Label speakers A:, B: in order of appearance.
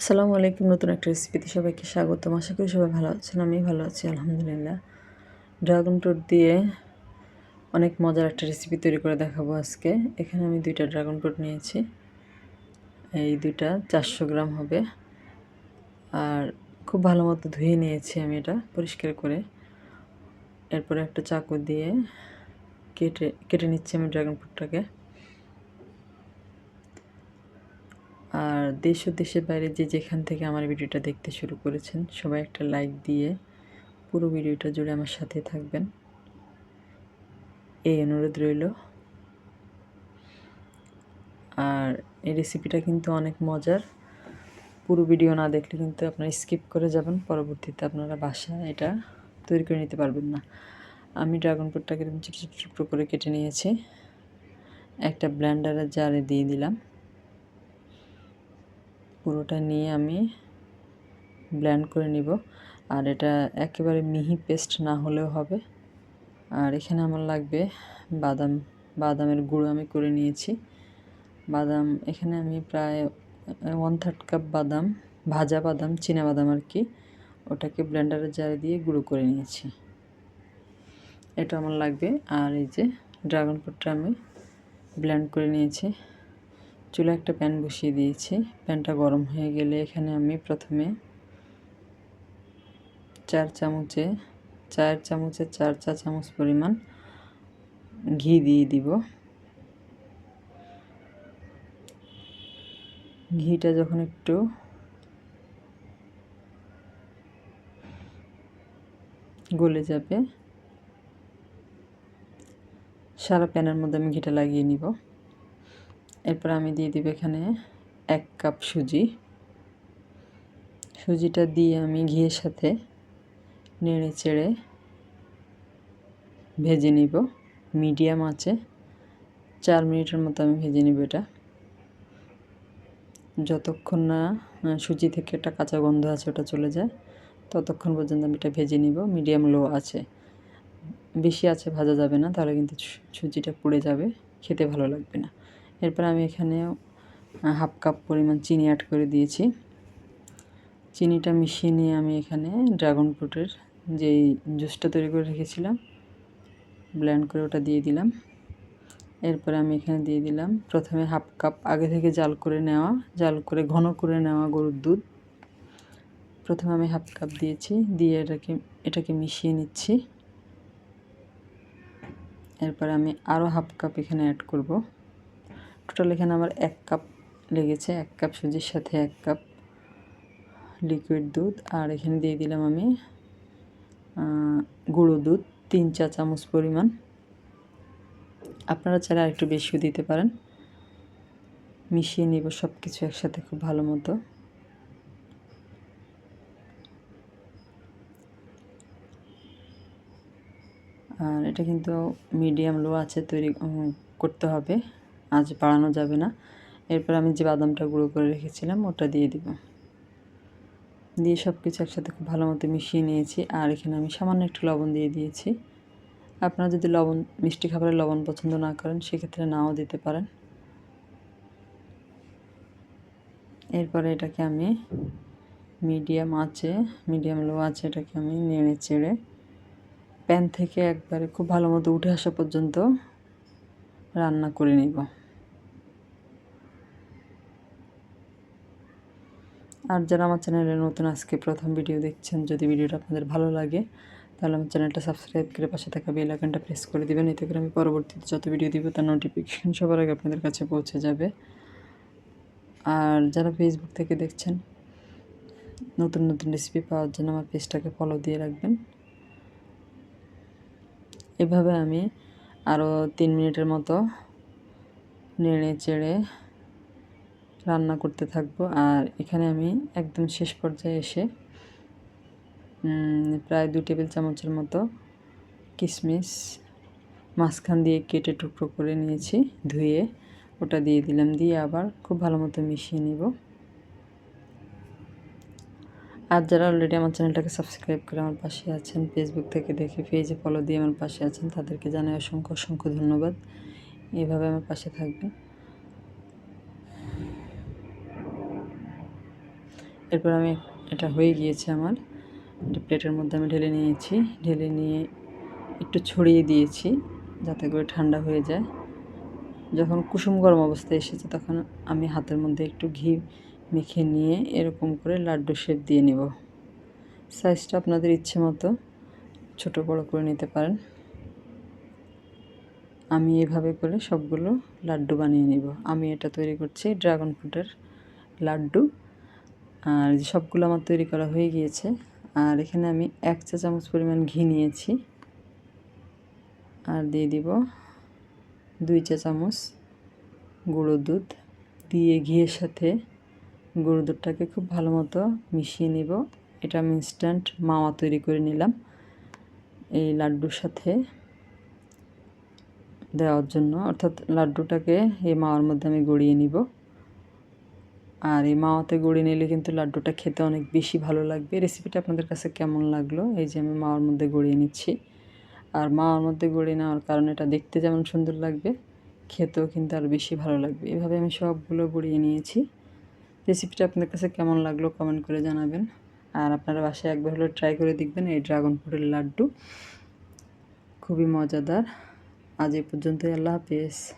A: আসসালামু আলাইকুম, নতুন একটা রেসিপিতে সবাইকে স্বাগতম। আশা করি সবাই ভালো আছেন আমি ভালো আছি, আলহামদুলিল্লাহ। ড্রাগন ফ্রুট দিয়ে অনেক মজার একটা রেসিপি তৈরি করে দেখাবো আজকে। এখানে আমি দুইটা ড্রাগন ফ্রুট নিয়েছি। এই দুইটা চারশো গ্রাম হবে। আর খুব ভালো মতো ধুয়ে নিয়েছি আমি এটা পরিষ্কার করে। এরপরে একটা চাকু দিয়ে কেটে কেটে নিচ্ছি আমি ড্রাগন ফ্রুটটাকে আর দেশ ও দেশের বাইরে যে যেখান থেকে আমার ভিডিওটা দেখতে শুরু করেছেন, সবাই একটা লাইক দিয়ে পুরো ভিডিওটা জুড়ে আমার সাথে থাকবেন। এই অনুরোধ রইল। আর এই রেসিপিটা কিন্তু অনেক মজার। পুরো ভিডিও না দেখলে কিন্তু আপনারা স্কিপ করে যাবেন, পরবর্তীতে আপনারা বাসায় এটা তৈরি করে নিতে পারবেন না। আমি ড্রাগন ফ্রুটটাকে ছোটো ছোটো টুকরো করে কেটে নিয়েছি। একটা ব্ল্যান্ডারের জারে দিয়ে দিলাম। পুরোটা নিয়ে আমি ব্ল্যান্ড করে নিব। আর এটা একেবারে মিহি পেস্ট না হলেও হবে। আর এখানে আমার লাগবে বাদাম, বাদামের গুঁড়ো আমি করে নিয়েছি। বাদাম, এখানে আমি প্রায় ওয়ান থার্ড কাপ বাদাম, ভাজা বাদাম, চীনা বাদাম আর কি, ওটাকে ব্লেন্ডারের জারে দিয়ে গুঁড়ো করে নিয়েছি। এটা আমার লাগবে। আর এই যে ড্রাগন ফ্রুটটা আমি ব্লেন্ড করে নিয়েছি। চুলা একটা প্যান বসিয়ে দিয়েছি। প্যানটা গরম হয়ে গেলে এখানে আমি প্রথমে চার চামচে চার চামচে চার চা চামচ পরিমাণ ঘি দিয়ে দিব। ঘিটা যখন একটু গলে যাবে, সারা প্যানের মধ্যে আমি ঘিটা লাগিয়ে নিব। এরপর আমি দিয়ে দিব এখানে এক কাপ সুজি। সুজিটা দিয়ে আমি ঘিয়ের সাথে নেড়ে চেড়ে ভেজে নিব। মিডিয়াম আছে, চার মিনিটের মতো আমি ভেজে নিব এটা। যতক্ষণ না সুজি থেকে একটা কাঁচা গন্ধ আছে, ওটা চলে যায়, ততক্ষণ পর্যন্ত আমি এটা ভেজে নিব। মিডিয়াম লো আছে। বেশি আছে, ভাজা যাবে না, তাহলে কিন্তু সুজিটা পুড়ে যাবে, খেতে ভালো লাগবে না। এরপর আমি এখানে হাফ কাপ পরিমাণ চিনি অ্যাড করে দিয়েছি। চিনিটা মিশিয়ে নিয়ে আমি এখানে ড্রাগন ফ্রুটের যেই জুসটা তৈরি করে রেখেছিলাম ব্ল্যান্ড করে ওটা দিয়ে দিলাম। এরপরে আমি এখানে দিয়ে দিলাম প্রথমে হাফ কাপ আগে থেকে জাল করে নেওয়া, জাল করে ঘন করে নেওয়া গরুর দুধ। প্রথমে আমি হাফ কাপ দিয়েছি, দিয়ে এটাকে এটাকে মিশিয়ে নিচ্ছি। এরপরে আমি আরও হাফ কাপ এখানে অ্যাড করব। টোটাল এখানে আমার এক কাপ লেগেছে, এক কাপ সুজির সাথে এক কাপ লিকুইড দুধ, আর এখানে দিয়ে দিলাম আমি গুঁড়ো দুধ, তিন চা চামচ পরিমাণ। আপনারা চাইলে আরেকটু বেশিও দিতে পারেন। মিশিয়ে নিব সব কিছু একসাথে খুব ভালো মতো। আর এটা কিন্তু মিডিয়াম লো আছে তৈরি করতে হবে। আজ বাড়ানো যাবে না। এরপর আমি যে বাদামটা গুঁড়ো করে রেখেছিলাম, ওটা দিয়ে দিব। দিয়ে সব কিছু একসাথে খুব ভালো মতো মিশিয়ে নিয়েছি। আর এখানে আমি সামান্য একটু লবণ দিয়ে দিয়েছি। আপনারা যদি লবণ, মিষ্টি খাবারের লবণ পছন্দ না করেন, সেক্ষেত্রে নাও দিতে পারেন। এরপরে এটাকে আমি মিডিয়াম আছে মিডিয়াম লো আছে এটাকে আমি নেড়ে চেড়ে, প্যান থেকে একবারে খুব ভালো মতো উঠে আসা পর্যন্ত রান্না করে নিব। আর যারা আমার চ্যানেলে নতুন, আজকে প্রথম ভিডিও দেখছেন, যদি ভিডিওটা আপনাদের ভালো লাগে, তাহলে আমার চ্যানেলটা সাবস্ক্রাইব করে পাশে থাকা বেল আইকনটা প্রেস করে দেবেন। এতে করে আমি পরবর্তীতে যত ভিডিও দিব, তার নোটিফিকেশন সবার আগে আপনাদের কাছে পৌঁছে যাবে। আর যারা ফেসবুক থেকে দেখছেন, নতুন নতুন রেসিপি পাওয়ার জন্য আমার পেজটাকে ফলো দিয়ে রাখবেন। এভাবে আমি আরও তিন মিনিটের মতো নেড়ে চেড়ে রান্না করতে থাকব। আর এখানে আমি একদম শেষ পর্যায়ে এসে প্রায় দু টেবিল চামচের মতো কিশমিশ মাঝখান দিয়ে কেটে টুকরো করে নিয়েছি, ধুয়ে ওটা দিয়ে দিলাম, দিয়ে আবার খুব ভালো মতো মিশিয়ে নিব। আর যারা অলরেডি আমার চ্যানেলটাকে সাবস্ক্রাইব করে আমার পাশে আছেন ফেসবুক থেকে দেখে পেজে ফলো দিয়ে আমার পাশে আছেন, তাদেরকে জানাই অসংখ্য অসংখ্য ধন্যবাদ। এভাবে আমার পাশে থাকবেন। এরপর আমি এটা হয়ে গিয়েছে আমার। একটা প্লেটের মধ্যে আমি ঢেলে নিয়েছি। ঢেলে নিয়ে একটু ছড়িয়ে দিয়েছি যাতে করে ঠান্ডা হয়ে যায়। যখন কুসুম গরম অবস্থায় এসেছে তখন আমি হাতের মধ্যে একটু ঘি মেখে নিয়ে এরকম করে লাড্ডু শেপ দিয়ে নেব। সাইজটা আপনাদের ইচ্ছে মতো ছোটো বড়ো করে নিতে পারেন। আমি এভাবে করে সবগুলো লাড্ডু বানিয়ে নিব। আমি এটা তৈরি করছি ড্রাগন ফ্রুটের লাড্ডু। আর সবগুলো আমার তৈরি করা হয়ে গিয়েছে। আর এখানে আমি এক চা চামচ পরিমাণ ঘি নিয়েছি। আর দিয়ে দিব দুই চা চামচ গুঁড়ো দুধ। দিয়ে ঘিয়ের সাথে গুঁড়ো দুধটাকে খুব ভালো মতো মিশিয়ে নিব। এটা আমি ইনস্ট্যান্ট মাওয়া তৈরি করে নিলাম এই লাড্ডুর সাথে দেওয়ার জন্য। অর্থাৎ লাড্ডুটাকে এই মাওয়ার মধ্যে আমি গড়িয়ে নিব। আর এই মাওয়াতে গড়িয়ে নিলে কিন্তু লাড্ডুটা খেতে অনেক বেশি ভালো লাগবে। রেসিপিটা আপনাদের কাছে কেমন লাগল? এই যে আমি মাওয়ার মধ্যে গড়িয়ে নিচ্ছি। আর মাওয়ার মধ্যে গড়িয়ে নেওয়ার কারণে এটা দেখতে যেমন সুন্দর লাগবে, খেতেও কিন্তু আর বেশি ভালো লাগবে। এভাবে আমি সবগুলো গড়িয়ে নিয়েছি। রেসিপিটা আপনাদের কাছে কেমন লাগল কমেন্ট করে জানাবেন। আর আপনারা বাসায় একবার হলে ট্রাই করে দেখবেন এই ড্রাগন ফ্রুটের লাড্ডু। খুবই মজাদার। আজ এই পর্যন্তই, আল্লাহ হাফেজ।